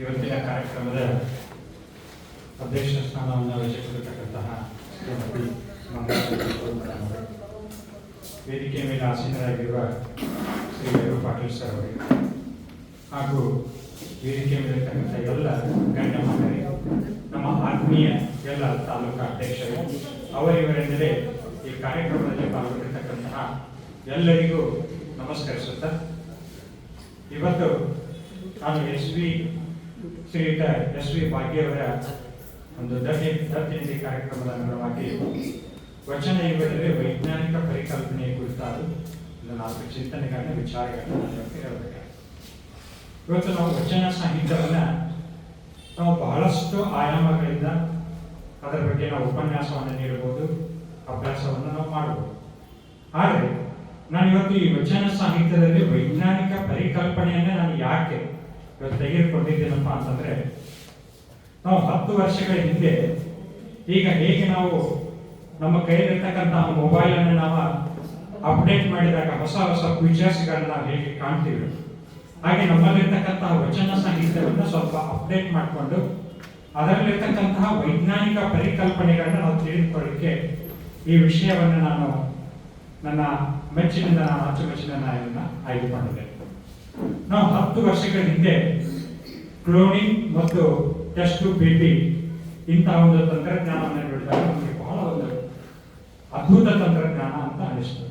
ಇವತ್ತಿನ ಕಾರ್ಯಕ್ರಮದ ಅಧ್ಯಕ್ಷ ಸ್ಥಾನವನ್ನು ಮಂಗಳಾ ವೇದಿಕೆ ಮೇಲೆ ಆಸೀನರಾಗಿರುವ ಶ್ರೀ ರಘು ಪಾಟೀಲ್ ಸರ್ ಅವರಿಗೆ ಹಾಗೂ ವೇದಿಕೆ ಮೇಲಿರ್ತಕ್ಕಂಥ ಎಲ್ಲ ಗಣ್ಯಮಾನ್ಯರೇ ನಮ್ಮ ಆತ್ಮೀಯ ಎಲ್ಲ ತಾಲೂಕು ಅಧ್ಯಕ್ಷರು, ಅವರಿವರೆಂದರೆ ಈ ಕಾರ್ಯಕ್ರಮದಲ್ಲಿ ಪಾಲ್ಗೊಂಡಿರ್ತಕ್ಕಂತಹ ಎಲ್ಲರಿಗೂ ನಮಸ್ಕರಿಸುತ್ತಾ, ಇವತ್ತು ನಾನು ಎಸ್ ವಿ ಶ್ರೀಯುತ ಎಸ್ ವಿ ಭಾಗ್ಯವರ ಒಂದು ದತ್ತಿ ದತ್ತಿನಿಧಿ ಕಾರ್ಯಕ್ರಮದ ಅಂಗವಾಗಿ ವಚನ ಯುಗದಲ್ಲಿ ವೈಜ್ಞಾನಿಕ ಪರಿಕಲ್ಪನೆಯ ಕುರಿತಾದ ನಾಲ್ಕು ಚಿಂತನೆಗಳನ್ನ, ವಿಚಾರಗಳನ್ನ ಹೇಳಬೇಕಾಗಿದೆ ಇವತ್ತು ನಾವು ವಚನ ಸಾಹಿತ್ಯವನ್ನ ನಾವು ಬಹಳಷ್ಟು ಆಯಾಮಗಳಿಂದ ಅದರ ಬಗ್ಗೆ ನಾವು ಉಪನ್ಯಾಸವನ್ನು ನೀಡಬಹುದು, ಅಭ್ಯಾಸವನ್ನು ನಾವು ಮಾಡಬಹುದು. ಆದರೆ ನಾನು ಇವತ್ತು ಈ ವಚನ ಸಾಹಿತ್ಯದಲ್ಲಿ ವೈಜ್ಞಾನಿಕ ಪರಿಕಲ್ಪನೆಯನ್ನ ನಾನು ಯಾಕೆ ಇವತ್ತು ತೆಗೆದುಕೊಂಡಿದ್ದೇನಪ್ಪ ಅಂತಂದ್ರೆ, ನಾವು ಹತ್ತು ವರ್ಷಗಳ ಹಿಂದೆ ಈಗ ಹೇಗೆ ನಾವು ನಮ್ಮ ಕೈಯಲ್ಲಿರ್ತಕ್ಕಂತಹ ಮೊಬೈಲ್ ಅನ್ನು ನಾವು ಅಪ್ಡೇಟ್ ಮಾಡಿದಾಗ ಹೊಸ ಹೊಸ ಫೀಚರ್ಸ್ಗಳನ್ನ ನಾವು ಹೇಗೆ ಕಾಣ್ತೀವಿ. ಹಾಗೆ ನಮ್ಮಲ್ಲಿರ್ತಕ್ಕಂತಹ ವಚನ ಸಾಹಿತ್ಯವನ್ನು ಸ್ವಲ್ಪ ಅಪ್ಡೇಟ್ ಮಾಡಿಕೊಂಡು ಅದರಲ್ಲಿರ್ತಕ್ಕಂತಹ ವೈಜ್ಞಾನಿಕ ಪರಿಕಲ್ಪನೆಗಳನ್ನ ನಾವು ತಿಳಿದುಕೊಳ್ಳಲಿಕ್ಕೆ ಈ ವಿಷಯವನ್ನು ನಾನು ನನ್ನ ಮೆಚ್ಚಿನಿಂದ ನಾನು ಅಚ್ಚುಮೆಚ್ಚಿನ ನಾಯಕನ ಆಯ್ದುಕೊಂಡಿದ್ದೆ ನಾವು ಹತ್ತು ವರ್ಷಗಳ ಹಿಂದೆ ಕ್ಲೋನಿಂಗ್ ಮತ್ತು ಟೆಸ್ಟ್ ಬೇಬಿ ಇಂತಹ ಒಂದು ತಂತ್ರಜ್ಞಾನವನ್ನು ನೋಡಿದಾಗ ನಮಗೆ ಬಹಳ ಒಂದು ಅದ್ಭುತ ತಂತ್ರಜ್ಞಾನ ಅಂತ ಅನಿಸ್ತು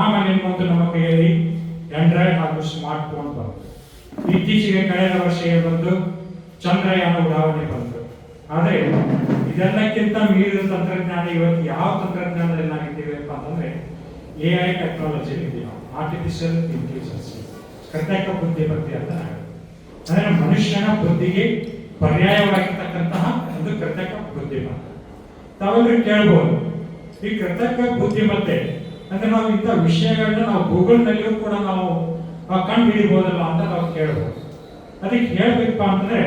ಆಮೇಲೆ ಮತ್ತು ನಮ್ಮ ಕೈಯಲ್ಲಿ ಆಂಡ್ರಾಯ್ಡ್ ಹಾಗೂ ಸ್ಮಾರ್ಟ್ ಫೋನ್ ಬಂತು. ಇತ್ತೀಚೆಗೆ ಕಳೆದ ವರ್ಷ ಬಂದು ಚಂದ್ರಯಾನ ಉಡಾವಣೆ ಬಂತು. ಆದರೆ ಇದೆಲ್ಲಕ್ಕಿಂತ ಮೀರಿದ ತಂತ್ರಜ್ಞಾನ ಇವತ್ತು ಯಾವ ತಂತ್ರಜ್ಞಾನದಲ್ಲಿ ನಾವಿದ್ದೀವಪ್ಪ ಅಂತಂದ್ರೆ ಎ ಐ ಟೆಕ್ನಾಲಜಿ ಇದೆ ಆರ್ಟಿಫಿಷಿಯಲ್ ಇಂಟೆಲಿಜೆನ್ಸ್ ಕೃತಕ ಬರ್ತಿ ಅಂತ. ಅಂದ್ರೆ ಮನುಷ್ಯನ ಬುದ್ಧಿಗೆ ಪರ್ಯಾಯವಾಗಿರ್ತಕ್ಕಂತಹ ಒಂದು ಕೃತಕ ಬುದ್ಧಿಮತ್ತೆ ತಾವೆಲ್ಲರೂ ಕೇಳ್ಬೋದು, ಈ ಕೃತಕ ಬುದ್ಧಿಮತ್ತೆ ಅಂದ್ರೆ ನಾವು ಇಂಥ ವಿಷಯಗಳನ್ನ ನಾವು ಗೂಗಲ್ ನಲ್ಲಿಯೂ ಕೂಡ ನಾವು ಕಂಡು ಹಿಡಿಬಹುದಲ್ಲ ಅಂತ ನಾವು ಕೇಳ್ಬೋದು. ಅದಕ್ಕೆ ಹೇಳ್ಬೇಕಪ್ಪ ಅಂತಂದ್ರೆ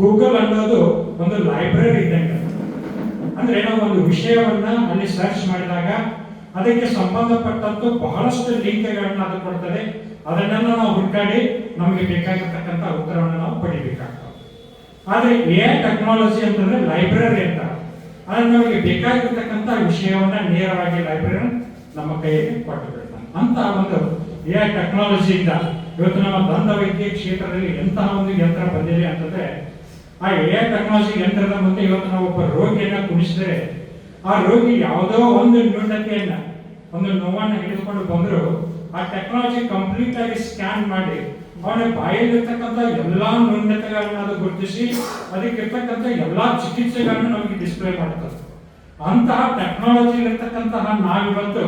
ಗೂಗಲ್ ಅನ್ನೋದು ಒಂದು ಲೈಬ್ರರಿ ಇದ್ದಂಗೆ ಅಂದ್ರೆ ನಾವು ಒಂದು ವಿಷಯವನ್ನ ಅಲ್ಲಿ ಸರ್ಚ್ ಮಾಡಿದಾಗ, ಅದಕ್ಕೆ ಸಂಬಂಧಪಟ್ಟಂತ ಬಹಳಷ್ಟು ಲಿಂಕ್ಗಳನ್ನ ಅದು ಕೊಡ್ತದೆ. ಅದನ್ನೆಲ್ಲ ನಾವು ಹುಡುಕಾಡಿ ನಮಗೆ ಬೇಕಾಗಿರ್ತಕ್ಕಂಥ ಉತ್ತರವನ್ನು ನಾವು ಪಡಿಬೇಕಾಗ್ತದೆ. ಆದರೆ ಎ ಟೆಕ್ನಾಲಜಿ ಅಂತಂದ್ರೆ ಲೈಬ್ರರಿ ಅಂತ. ಆದ್ರೆ ನಮಗೆ ಬೇಕಾಗಿರ್ತಕ್ಕಂಥ ವಿಷಯವನ್ನ ನೇರವಾಗಿ ಲೈಬ್ರರಿ ನಮ್ಮ ಕೈಯಲ್ಲಿ ಕೊಟ್ಟು ಬಿಡ್ತಾನೆ ಅಂತ ಒಂದು ಎ ಟೆಕ್ನಾಲಜಿಯಿಂದ ಇವತ್ತು ನಮ್ಮ ದಂತ ವೈದ್ಯ ಕ್ಷೇತ್ರದಲ್ಲಿ ಎಂತಹ ಒಂದು ಯಂತ್ರ ಬಂದಿದೆ ಅಂತಂದ್ರೆ, ಆ ಎ ಟೆಕ್ನಾಲಜಿ ಯಂತ್ರದ ಮುಂದೆ ಇವತ್ತು ನಾವು ಒಬ್ಬ ರೋಗಿಯನ್ನ ಕುಣಿಸಿದ್ರೆ, ಆ ರೋಗಿ ಯಾವುದೋ ಒಂದು ನ್ಯೂನತೆಯನ್ನ, ಒಂದು ನೋವನ್ನು ಹಿಡಿದುಕೊಂಡು ಬಂದ್ರು ಆ ಟೆಕ್ನಾಲಜಿ ಕಂಪ್ಲೀಟ್ ಆಗಿ ಸ್ಕ್ಯಾನ್ ಮಾಡಿ ಅವನ ಬಾಯಲ್ಲಿರ್ತಕ್ಕಂಥ ಎಲ್ಲಾ ನ್ಯೂನತೆಗಳನ್ನ ಅದು ಗುರುತಿಸಿ, ಅದಕ್ಕಿರ್ತಕ್ಕಂಥ ಎಲ್ಲಾ ಚಿಕಿತ್ಸೆಗಳನ್ನು ನಮಗೆ ಡಿಸ್ಪ್ಲೇ ಮಾಡ್ತದೆ ಅಂತಹ ಟೆಕ್ನಾಲಜಿ ಇರತಕ್ಕಂತಹ ನಾವಿವತ್ತು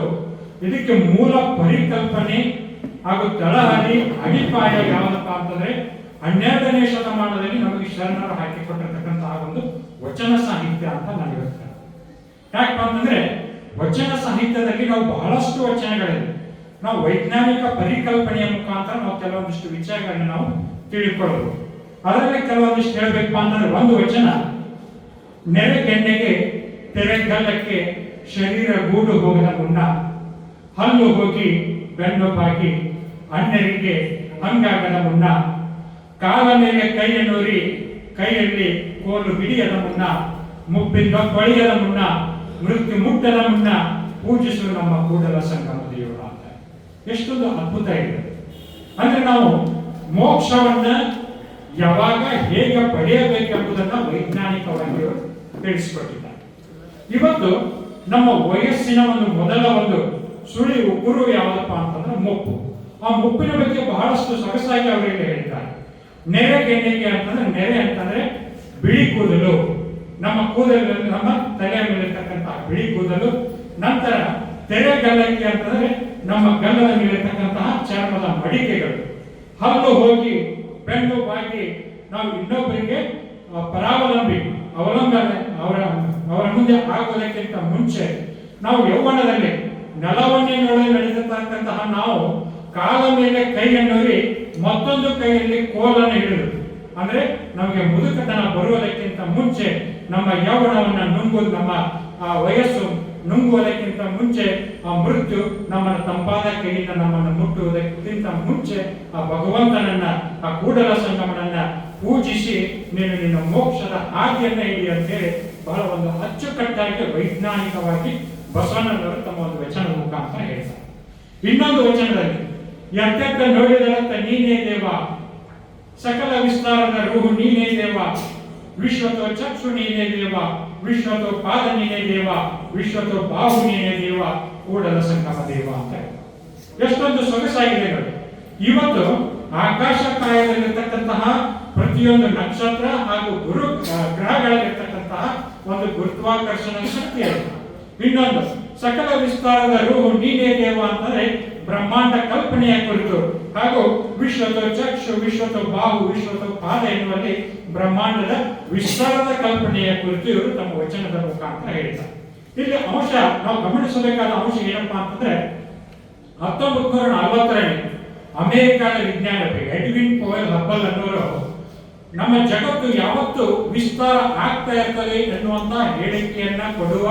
ಇದಕ್ಕೆ ಮೂಲ ಪರಿಕಲ್ಪನೆ ಹಾಗೂ ತಳಹದಿ ಅಡಿಪಾಯ ಯಾವುದಪ್ಪ ಅಂತಂದ್ರೆ ಹನ್ನೆರಡನೇ ಶತಮಾನದಲ್ಲಿ ನಮಗೆ ಶರಣರು ಹಾಕಿಕೊಟ್ಟಿರ್ತಕ್ಕಂತಹ ಒಂದು ವಚನ ಸಾಹಿತ್ಯ ಅಂತ ನಾನು ಹೇಳ್ತೇನೆ. ಯಾಕಪ್ಪ ಅಂತಂದ್ರೆ ವಚನ ಸಾಹಿತ್ಯದಲ್ಲಿ ನಾವು ಬಹಳಷ್ಟು ವಚನಗಳಿವೆ. ನಾವು ವೈಜ್ಞಾನಿಕ ಪರಿಕಲ್ಪನೆಯ ಮುಖಾಂತರ ನಾವು ಕೆಲವೊಂದಿಷ್ಟು ವಿಷಯಗಳನ್ನ ನಾವು ತಿಳ್ಕೊಳ್ಳಬಹುದು ಅದರಲ್ಲಿ ಕೆಲವೊಂದಿಷ್ಟು ಹೇಳ್ಬೇಕಪ್ಪ ಅಂತಂದ್ರೆ ಒಂದು ವಚನ ನೆರೆಗೆಣ್ಣೆಗೆ ತೆರೆಗಲ್ಲಕ್ಕೆ ಶರೀರ ಗೂಡು ಹೋಗದ ಮುನ್ನ ಹಲ್ಲು ಹೋಗಿ ಬೆನ್ನು ಬಾಗಿ ಅಣ್ಣರಿಗೆ ಹಂಗಾಗದ ಮುನ್ನ ಕಾಲ ಮೇಲೆ ಕೈಯನ್ನೂರಿ ಕೈಯಲ್ಲಿ ಕೋಲು ಹಿಡಿಯದ ಮುನ್ನ ಮುಪ್ಪಿಂದ ಕೊಳೆಯದ ಮುನ್ನ ಮೃತ್ಯು ಮುಟ್ಟದ ಮುನ್ನ ಪೂಜಿಸುವ ನಮ್ಮ ಕೂಡಲ ಸಂಗಮ ದೇವರು. ಎಷ್ಟೊಂದು ಅದ್ಭುತ ಇದೆ. ಅಂದ್ರೆ ನಾವು ಮೋಕ್ಷವನ್ನ ಯಾವಾಗ ಹೇಗೆ ಪಡೆಯಬೇಕೆಂಬುದನ್ನು ವೈಜ್ಞಾನಿಕವಾಗಿ ತಿಳಿಸಿಕೊಟ್ಟಿದ್ದಾರೆ. ಇವತ್ತು ನಮ್ಮ ವಯಸ್ಸಿನ ಒಂದು ಮೊದಲ ಒಂದು ಸುಳಿ ಉಗುರು ಯಾವುದಪ್ಪ ಅಂತಂದ್ರೆ ಮುಪ್ಪು. ಆ ಮುಪ್ಪಿನ ಬಗ್ಗೆ ಬಹಳಷ್ಟು ಸೊಗಸಾಗಿ ಅವರಿಗೆ ಹೇಳ್ತಾರೆ. ನೆರೆಗೆಣ್ಣೆಗೆ ಅಂತಂದ್ರೆ ನೆರೆ ಅಂತಂದ್ರೆ ಬಿಳಿ ಕೂದಲು. ನಮ್ಮ ಕೂದಲು ನಮ್ಮ ತಲೆಯ ಮೇಲಿರ್ತಕ್ಕಂಥ ಬಿಳಿ ಕೂದಲು. ನಂತರ ತೆರೆಗಲ್ಲಕ್ಕೆ ಅಂತಂದ್ರೆ ನಮ್ಮ ಗಲ್ಲದ ಮೇಲಿರ್ತಕ್ಕಂತಹ ಚರ್ಮದ ಮಡಿಕೆಗಳು. ಹಲ್ಲು ಹೋಗಿ ಬೆನ್ನು ಬಾಗಿ ನಾವು ಇನ್ನೊಬ್ಬರಿಗೆ ಪರಾವಲಂಬಿ, ಅವಲಂಬನೆ, ಅವರ ಅವರ ಮುಂದೆ ಆಗುವುದಕ್ಕಿಂತ ಮುಂಚೆ ನಾವು ಯೌವನದಲ್ಲಿ ನೆಲವನ್ನೇ ನೋಡಿ ನಡೆದಿರ್ತಕ್ಕಂತಹ ನಾವು ಕಾಲ ಮೇಲೆ ಕೈಯನ್ನೂರಿ ಮತ್ತೊಂದು ಕೈಯಲ್ಲಿ ಕೋಲನ್ನು ಹಿಡಿದು. ಅಂದ್ರೆ ನಮಗೆ ಮುದುಕತನ ಬರುವುದಕ್ಕಿಂತ ಮುಂಚೆ ನಮ್ಮ ಯೌವನವನ್ನು ನುಂಗು ನಮ್ಮ, ಆ, ವಯಸ್ಸು ನುಂಗುವುದಕ್ಕಿಂತ ಮುಂಚೆ ಆ ಮೃತ್ಯು ನಮ್ಮನ್ನು ತಂಪಾದ ಕೈಯಿಂದ ನಮ್ಮನ್ನು ಮುಟ್ಟುವುದಕ್ಕಿಂತ ಮುಂಚೆ ಆ ಭಗವಂತನನ್ನ, ಆ ಕೂಡಲ ಸಂಗಮನನ್ನ ಪೂಜಿಸಿ ನೀನು ನಿನ್ನ ಮೋಕ್ಷದ ಹಾದಿಯನ್ನ ಹಿಡಿ ಅಂತೇಳಿ ಬಹಳ ಒಂದು ಅಚ್ಚುಕಟ್ಟಾಗಿ, ವೈಜ್ಞಾನಿಕವಾಗಿ ಬಸವಣ್ಣನವರು ತಮ್ಮ ಒಂದು ವಚನದ ಮುಖಾಂತರ ಹೇಳ್ತಾರೆ. ಇನ್ನೊಂದು ವಚನದಲ್ಲಿ, ಎಂತೆಂತ ನೋಡಿದರಂತ ನೀನೇ ದೇವ, ಸಕಲ ವಿಸ್ತಾರದ ರೂಹು ನೀನೇ ದೇವ, ವಿಶ್ವತೋ ಚಕ್ಷು ನೀನೇ ದೇವ, ವಿಶ್ವತೋ ಪಾದ ನೀನೇ ದೇವ ವಿಶ್ವತೋ ಬಾಹುಮಿಯ ದೇವ, ಕೂಡಲ ಸಂಗಮ ದೇವ ಅಂತ ಹೇಳ್ತಾರೆ. ಎಷ್ಟೊಂದು ಸೊಗಸಾಗಿದೆ ಇವತ್ತು ಆಕಾಶ ಕಾಯದಲ್ಲಿರ್ತಕ್ಕಂತಹ ಪ್ರತಿಯೊಂದು ನಕ್ಷತ್ರ ಹಾಗೂ ಗುರು ಗ್ರಹಗಳಲ್ಲಿರ್ತಕ್ಕಂತಹ ಒಂದು ಗುರುತ್ವಾಕರ್ಷಣ ಶಕ್ತಿ ಅಂತ ಇನ್ನೊಂದು, ಸಕಲ ವಿಸ್ತಾರದ ರೂಹು ನೀನೇ ದೇವ ಅಂತಂದ್ರೆ ಬ್ರಹ್ಮಾಂಡ ಕಲ್ಪನೆಯ ಕುರಿತು. ಹಾಗೂ ವಿಶ್ವದ ಚಕ್ಷು, ವಿಶ್ವದ ಬಾಹು, ವಿಶ್ವದ ಪಾದ ಎನ್ನುವಲ್ಲಿ ಬ್ರಹ್ಮಾಂಡದ ವಿಸ್ತಾರದ ಕಲ್ಪನೆಯ ಕುರಿತು ಇವರು ತಮ್ಮ ವಚನದ ಮುಖಾಂತರ ಹೇಳಿದ್ದಾರೆ. ಇಲ್ಲಿ ಅಂಶ, ನಾವು ಗಮನಿಸಬೇಕಾದ ಅಂಶ ಏನಪ್ಪಾ ಅಂತಂದ್ರೆ, ಹತ್ತೊಂಬತ್ತು ನೂರ ನಲವತ್ತರಲ್ಲಿ ಅಮೆರಿಕದ ವಿಜ್ಞಾನಿ ಎಡ್ವಿನ್ ಪೋಯಲ್ ಹಬ್ಬಲ್ ಅನ್ನೋರು, ನಮ್ಮ ಜಗತ್ತು ಯಾವತ್ತು ವಿಸ್ತಾರ ಆಗ್ತಾ ಇರ್ತದೆ ಎನ್ನುವಂತ ಹೇಳಿಕೆಯನ್ನ ಕೊಡುವ